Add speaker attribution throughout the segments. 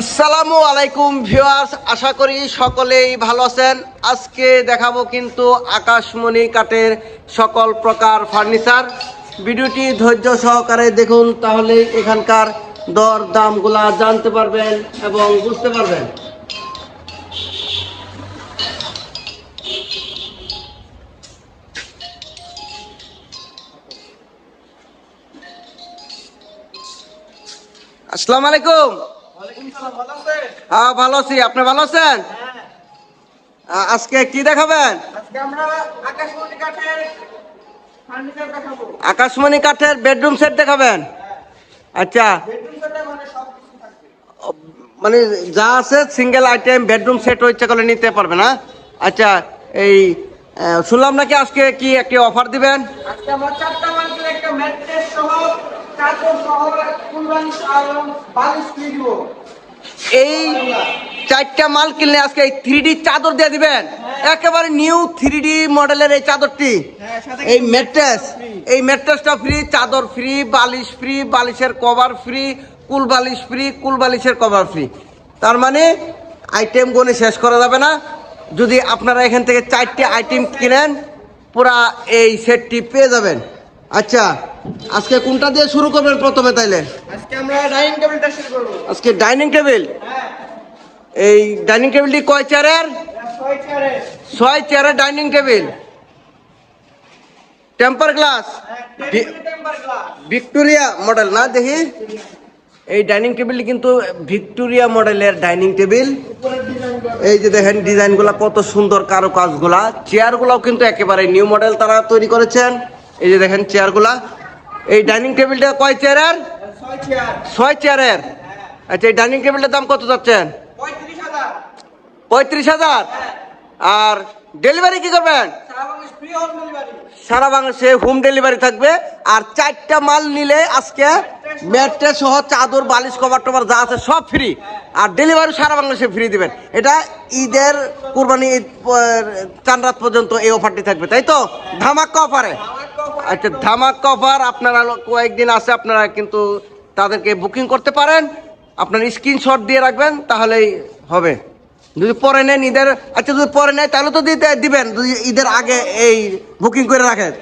Speaker 1: আসসালামু আলাইকুম ভিউয়ার্স, আশা করি সকলেই ভালো আছেন। আজকে দেখাবো কিন্তু আকাশমণি কাঠের সকল প্রকার ফার্নিচার। ভিডিওটি ধৈর্য সহকারে দেখুন, তাহলে এখানকার দর দামগুলা জানতে পারবেন এবং বুঝতে পারবেন। আসসালামু আলাইকুম। হ্যাঁ ভালো আছি। আপনি ভালো আছেন? আজকে কি দেখাবেন?
Speaker 2: আকাশমণি কাঠের
Speaker 1: বেডরুম সেট দেখাবেন? আচ্ছা।
Speaker 2: মানে
Speaker 1: যা আছে সিঙ্গেল আইটেম বেডরুম সেট ইচ্ছা করলে নিতে পারবে না আচ্ছা এই শুনলাম নাকি আজকে কি একটি অফার দিবেন? এই চারটা মাল কিনলে আজকে এই থ্রি চাদর দিয়ে দিবেন। একেবারে নিউ থ্রি মডেলের এই চাদরটি। এই ম্যাট্রেস এই ম্যাট্রেসটা ফ্রি চাদর ফ্রি বালিশ ফ্রি বালিশের কভার ফ্রি কুল বালিশ ফ্রি কুল বালিশের কভার ফ্রি তার মানে আইটেম গুনে শেষ করা যাবে না। যদি আপনারা এখান থেকে চারটি আইটেম কিনেন, পুরা এই সেটটি পেয়ে যাবেন। আচ্ছা আজকে কোনটা দিয়ে শুরু করবেন প্রথমে তাইলে?
Speaker 2: আজকে আমরা ডাইনিং টেবিলটা শুরু করব।
Speaker 1: আজকে ডাইনিং টেবিল?
Speaker 2: হ্যাঁ।
Speaker 1: এই ডাইনিং টেবিলটি কয় চেয়ারের?
Speaker 2: ছয় চেয়ারে
Speaker 1: ছয় চেয়ারের ডাইনিং টেবিল। Temper glass?
Speaker 2: হ্যাঁ টেম্পার গ্লাস।
Speaker 1: ভিক্টোরিয়া মডেল না দেখি? এই ডাইনিং টেবিলটি কিন্তু ভিক্টোরিয়া মডেলের ডাইনিং টেবিল। এই যে দেখেন ডিজাইনগুলো কত সুন্দর কারও কাজগুলা চেয়ারগুলাও কিন্তু একেবারে নিউ মডেল তারা তৈরি করেছেন। এই যে দেখেন চেয়ারগুলা। এই ডাইনিং টেবিলটা কয় চেয়ারের?
Speaker 2: ছয় চেয়ার।
Speaker 1: ছয় চেয়ারের। আচ্ছা এই ডাইনিং টেবিলটার দাম কত যাচ্ছেন
Speaker 2: পঁয়ত্রিশ হাজার।
Speaker 1: পঁয়ত্রিশ হাজার? আর ডেলিভারি কি করবেন?
Speaker 2: সারা হোম ডেলিভারি
Speaker 1: বাংলাদেশে হোম ডেলিভারি থাকবে। আর চারটা মাল নিলে আজকে ম্যাট্রেস সহ চাদর বালিশ কভার টভার যা আছে সব ফ্রি আর ডেলিভারি সারা বাংলাদেশে ফ্রি দিবেন। এটা ঈদের কুরবানি ঈদ চান রাত পর্যন্ত এই অফারটি থাকবে তাই তো? ধামাক্কা অফারে আচ্ছা ধামাক্কা অফার আপনারা কয়েকদিন আছে আপনারা কিন্তু তাদেরকে বুকিং করতে পারেন। আপনার স্ক্রিনশট দিয়ে রাখবেন তাহলেই হবে। যদি পরে নেন ঈদের আচ্ছা যদি পরে নেয়, তাহলে তো দিতে, দিবেন। যদি ঈদের আগে এই বুকিং করে রাখেন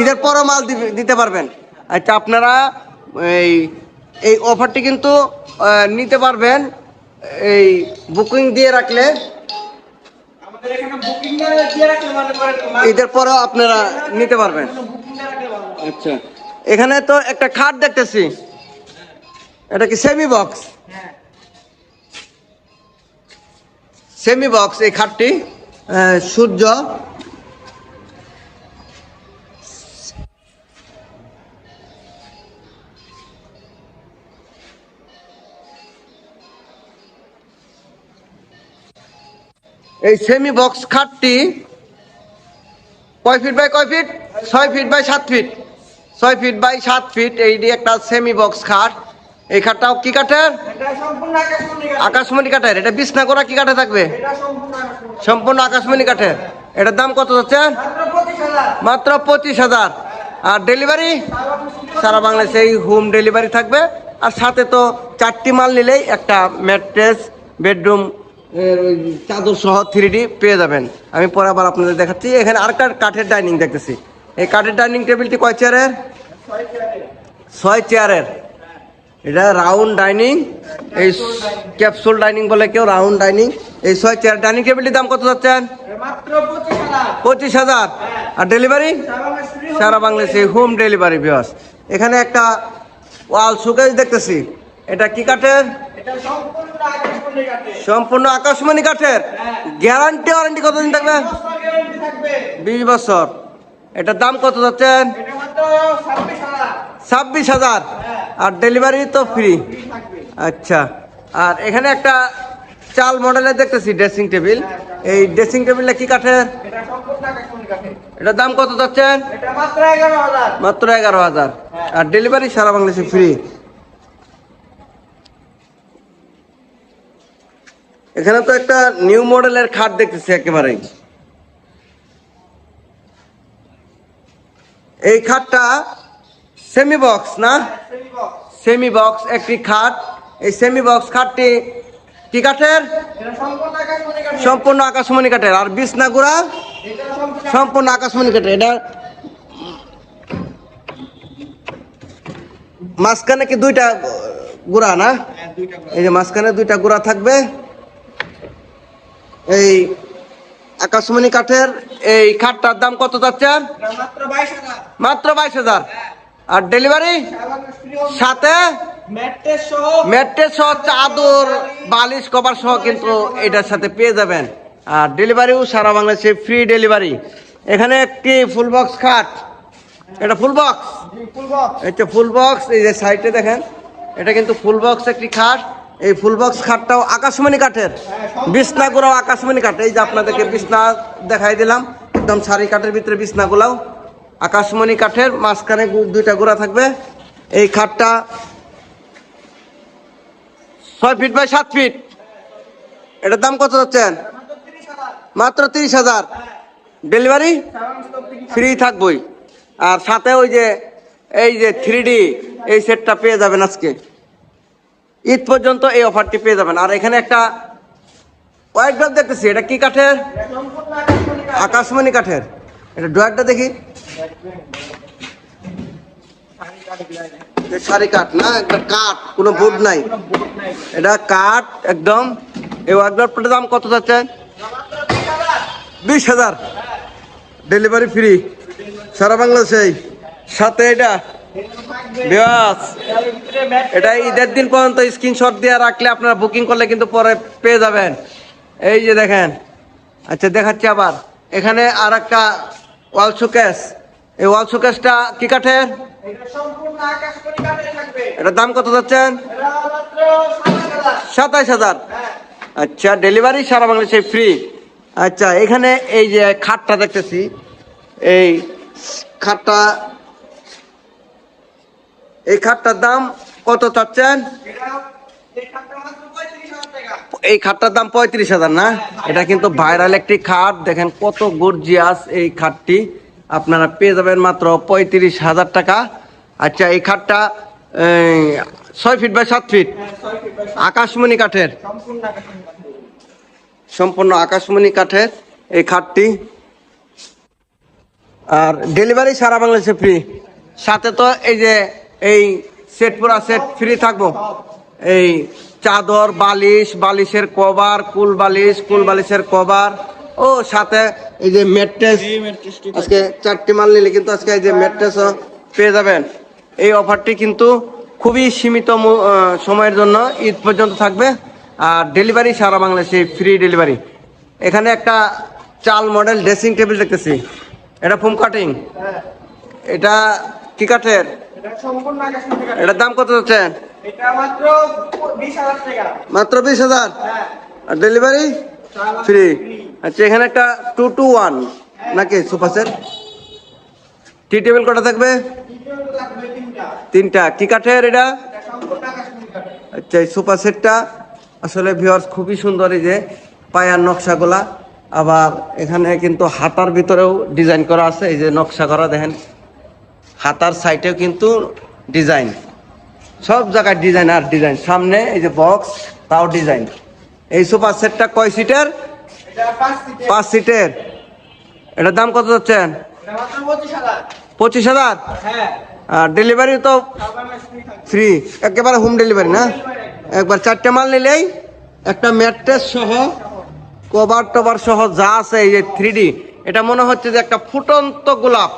Speaker 1: ঈদের পরও মাল দিতে পারবেন। আচ্ছা আপনারা এই এই অফারটি কিন্তু নিতে পারবেন। এই বুকিং দিয়ে রাখলে। ঈদের পরেও আপনারা নিতে পারবেন। আচ্ছা। এখানে তো একটা খাট দেখতেছি। এটা কি সেমি বক্স সেমি বক্স, এই খাটটি সূর্য। এই সেমি বক্স খাটটি কয় ফিট বাই কয় ফিট? ছয় ফিট বাই সাত ফিট। ছয় ফিট বাই সাত ফিট, এই একটা সেমি বক্স খাট। এই খাটটাও কি কাঠের?
Speaker 2: আকাশমণি কাঠ।
Speaker 1: কাঠের। এটা বিছনা করা কি কাঠে থাকবে?
Speaker 2: সম্পূর্ণ আকাশমণি।
Speaker 1: কাঠের। এটার দাম কত যাচ্ছে?
Speaker 2: মাত্র পঁচিশ হাজার।
Speaker 1: আর ডেলিভারি? সারা বাংলাদেশে এই হোম ডেলিভারি থাকবে। আর সাথে তো চারটি মাল নিলেই একটা ম্যাট্রেস বেডরুম চাদর সহ থ্রি ডি পেয়ে যাবেন। আমি পরে আবার আপনাদের দেখাচ্ছি। এখানে আরেকটা কাঠের ডাইনিং দেখতেছি। এই কাঠের ডাইনিং টেবিলটি কয় চেয়ারের।
Speaker 2: ছয়
Speaker 1: চেয়ারের। এটা রাউন্ড ডাইনিং এই ক্যাপসুল ডাইনিং বলে কেউ রাউন্ড ডাইনিং এই ছয় চেয়ার ডাইনিং টেবিলটির দাম কত যাচ্ছেন?
Speaker 2: পঁচিশ হাজার।
Speaker 1: আর ডেলিভারি
Speaker 2: সারা বাংলাদেশ
Speaker 1: হোম ডেলিভারি বিয়াস এখানে একটা ওয়াল সুকেজ দেখতেছি। এটা কি কাঠের?
Speaker 2: সম্পূর্ণ আকাশমণি
Speaker 1: কাঠের। গ্যারান্টি ওয়ারেন্টি কতদিন থাকবে? বিশ বছর এটার দাম কত যাচ্ছেন?
Speaker 2: ছাব্বিশ হাজার।
Speaker 1: আর ডেলিভারি তো ফ্রি আচ্ছা। আর এখানে একটা চাল মডেলের দেখতেছি ড্রেসিং টেবিল এই ড্রেসিং টেবিলটা কি কাঠের? এটার দাম কত যাচ্ছেন
Speaker 2: মাত্র এগারো হাজার।
Speaker 1: আর ডেলিভারি সারা বাংলাদেশে ফ্রি এখানে তো একটা নিউ মডেলের খাট দেখতেছি একেবারেই এই খাটটা সেমি বক্স না?
Speaker 2: সেমি বক্স
Speaker 1: একটি খাট। এই সেমি বক্স খাটটি কি কাঠের?
Speaker 2: সম্পূর্ণ আকাশমণি কাঠের।
Speaker 1: আর বিছনা গুড়া?
Speaker 2: সম্পূর্ণ
Speaker 1: আকাশমণি কাঠের। এটা মাঝখানে কি দুইটা গুড়া না। এই যে মাঝখানে দুইটা গুড়া থাকবে। এই আকাশমণি কাঠের এই খাটটার দাম কত
Speaker 2: যাচ্ছে? মাত্র বাইশ হাজার।
Speaker 1: মাত্র বাইশ হাজার। আর ডেলিভারি সাথে?
Speaker 2: ম্যাট্রেস সহ
Speaker 1: চাদর, বালিশ, কভার সহ কিন্তু এটার সাথে পেয়ে যাবেন। আর ডেলিভারিও সারা বাংলাদেশে ফ্রি ডেলিভারি এখানে একটি ফুল বক্স খাট। এটা ফুল বক্স এটা ফুল বক্স এই যে সাইডে দেখেন, এটা কিন্তু ফুল বক্স একটি খাট। এই ফুল বক্স খাটটাও আকাশমণি কাঠের। বিছনাগুলোও আকাশমণি কাঠ। এই যে আপনাদেরকে বিছনা দেখাই দিলাম, একদম সারি কাঠের ভিতরে বিছনাগুলাও। আকাশমণি কাঠের মাঝখানে দুইটা গোড়া থাকবে। এই খাটটা ছয় ফিট বাই সাত ফিট। এটার দাম কত যাচ্ছেন
Speaker 2: মাত্র তিরিশ হাজার।
Speaker 1: ডেলিভারি? ফ্রি থাকবই। আর সাথে ওই যে, এই যে থ্রি এই সেটটা পেয়ে যাবেন আজকে। ঈদ পর্যন্ত এই অফারটি পেয়ে যাবেন। আর এখানে একটা হোয়াইট ড্রপ দেখতেছি। এটা কি কাঠের?
Speaker 2: আকাশমণি
Speaker 1: কাঠের। এটা ড্রয়ারটা দেখি। সারি কাঠ, না, একটা কাঠ, কোনো নাই। এটা কাঠ, একদম। এই দাম কত
Speaker 2: বিশ হাজার।
Speaker 1: Delivery free. সারা বাংলাদেশেই সাথে এটা। এটা ঈদের দিন পর্যন্ত স্ক্রিনশট দিয়ে রাখলে আপনারা বুকিং করলে কিন্তু পরে পেয়ে যাবেন। এই যে দেখেন। আচ্ছা দেখাচ্ছি আবার। এখানে আর একটা ওয়াল এই ওয়াল শোকেসটা কি কাঠের। এটার দাম কত যাচ্ছেন। সাতাইশ হাজার।
Speaker 2: হ্যাঁ।
Speaker 1: আচ্ছা ডেলিভারি সারা বাংলাদেশে ফ্রি। আচ্ছা এখানে এই যে খাটটা দেখতেছি এই খাটটা এই খাটটার দাম কত চাচ্ছেন?
Speaker 2: এই
Speaker 1: খাটটার দাম পঁয়ত্রিশ হাজার না? এটা কিন্তু ভাইরাল একটি খাট। দেখেন কত গর্জিয়াস এই খাটটি। আপনারা পেয়ে যাবেন মাত্র পঁয়ত্রিশ হাজার টাকা। আচ্ছা এই খাটটা ছয় ফিট বাই সাত ফিট? আকাশমণি কাঠের।
Speaker 2: সম্পূর্ণ আকাশমণি কাঠের
Speaker 1: এই খাটটি। আর ডেলিভারি সারা বাংলাদেশে ফ্রি। সাথে তো এই যে, এই সেট পুরা সেট ফ্রি থাকব। এই চাদর, বালিশ, বালিশের কভার, কুল বালিশ, কুল বালিশের কভার। ও, সাথে এই যে ম্যাট্রেস আজকে চারটি মাল নিলে কিন্তু আজকে এই যে ম্যাট্রেসও পেয়ে যাবেন। এই অফারটি কিন্তু খুবই সীমিত সময়ের জন্য ঈদ পর্যন্ত থাকবে। আর ডেলিভারি সারা বাংলাদেশে ফ্রি ডেলিভারি। এখানে একটা চাল মডেল ড্রেসিং টেবিল দেখতেছি। এটা ফোম কাটিং।
Speaker 2: হ্যাঁ,
Speaker 1: এটা কি কাঠের। এটার দাম কত যাচ্ছেন
Speaker 2: মাত্র বিশ হাজার হ্যাঁ,
Speaker 1: আর ডেলিভারি? ফ্রি। আচ্ছা এখানে একটা টু টু ওয়ান নাকি সোফা সেট? টি টেবিল কটা থাকবে?
Speaker 2: তিনটা।
Speaker 1: কি কাঠের এটা। আচ্ছা এই সোফা সেটটা আসলে ভিউয়ার্স খুবই সুন্দর এই যে পায়ার নকশাগুলা। আবার এখানে কিন্তু হাতার ভিতরেও ডিজাইন করা আছে, এই যে নকশা করা দেখেন। হাতার সাইডেও কিন্তু ডিজাইন সব জায়গায় ডিজাইন আর ডিজাইন সামনে এই যে বক্স তাও ডিজাইন এই সোফা সেটটা কয় সিটের
Speaker 2: পাঁচ সিটের।
Speaker 1: এটার দাম কত যাচ্ছেন
Speaker 2: পঁচিশ হাজার।
Speaker 1: আর ডেলিভারি তো। ফ্রি একেবারে হোম ডেলিভারি না একবার চারটে মাল নিলেই একটা ম্যাট্রেস সহ, কভার টভার সহ যা আছে এই যে থ্রি এটা মনে হচ্ছে যে একটা ফুটন্ত গোলাপ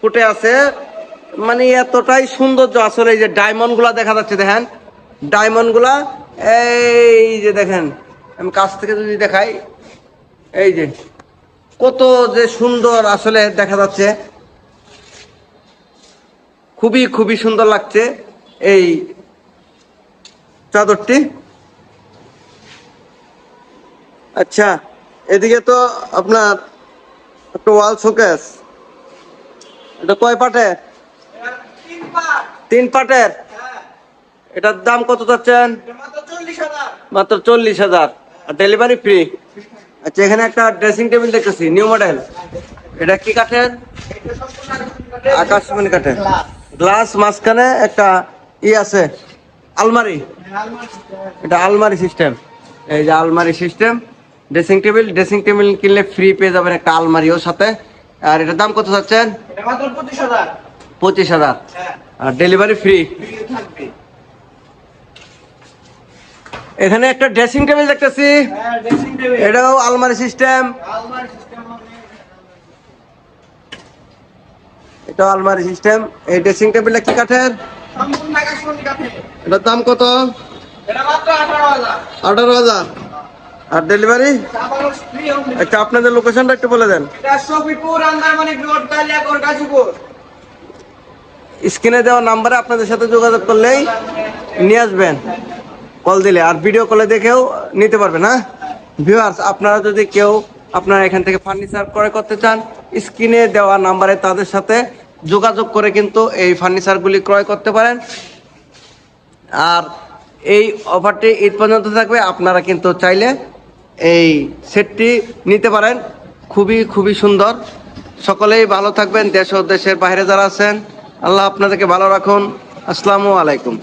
Speaker 1: ফুটে আছে মানে এতটাই সৌন্দর্য আসলে এই যে ডায়মন্ডগুলা দেখা যাচ্ছে, দেখেন ডায়মন্ডগুলা এই যে দেখেন, আমি কাছ থেকে যদি দেখাই এই যে কত যে সুন্দর আসলে দেখা যাচ্ছে। খুবই খুবই সুন্দর লাগছে এই চাদরটি। আচ্ছা এদিকে তো আপনার একটা ওয়াল শোকেস। এটা কয় পাটের
Speaker 2: তিন পাট।
Speaker 1: পাটের। এটার দাম কত চাচ্ছেন?
Speaker 2: মাত্র চল্লিশ হাজার।
Speaker 1: মাত্র চল্লিশ হাজার। আর ডেলিভারি ফ্রি আচ্ছা এখানে একটা ড্রেসিং টেবিল দেখতেছি নিউ মডেল এটা কি কাঠের?
Speaker 2: আকাশমণি কাঠের।
Speaker 1: গ্লাস মাঝখানে একটা ই আছে আলমারি। এটা আলমারি সিস্টেম এই যে আলমারি system dressing table dressing table কিনলে ফ্রি পেয়ে যাবেন একটা আলমারিও সাথে। আর এটার দাম কত চাচ্ছেন?
Speaker 2: পঁচিশ হাজার।
Speaker 1: পঁচিশ হাজার।
Speaker 2: হ্যাঁ।
Speaker 1: আর ডেলিভারি ফ্রি
Speaker 2: ভিডিও থাকবে
Speaker 1: এখানে একটা ড্রেসিং টেবিল দেখতেছি।
Speaker 2: হ্যাঁ
Speaker 1: এটাও আলমারি সিস্টেম এটাও আলমারি সিস্টেম এই ড্রেসিং টেবিলটা কি কাঠের? এটার দাম কত?
Speaker 2: এটা আঠারো হাজার।
Speaker 1: আর ডেলিভারি একটা আপনাদের লোকেশনটা একটু বলে দেন।
Speaker 2: এটা
Speaker 1: স্ক্রিনে দেওয়া নাম্বারে আপনাদের সাথে যোগাযোগ করলেই নিয়ে আসবেন। কল দিলে আর ভিডিও কলে দেখেও নিতে পারবেন হ্যাঁ? ভিউয়ার্স আপনারা যদি কেউ আপনারা এখান থেকে ফার্নিচার ক্রয় করতে চান স্ক্রিনে দেওয়া নাম্বারে তাদের সাথে যোগাযোগ করে কিন্তু এই ফার্নিচারগুলি ক্রয় করতে পারেন। আর এই অফারটি ঈদ পর্যন্ত থাকবে, আপনারা কিন্তু চাইলে এই সেটটি নিতে পারেন। খুবই খুবই সুন্দর। সকলেই ভালো থাকবেন, দেশ ও দেশের বাইরে যারা আছেন, আল্লাহ আপনাদেরকে ভালো রাখুন। আসসালামু আলাইকুম।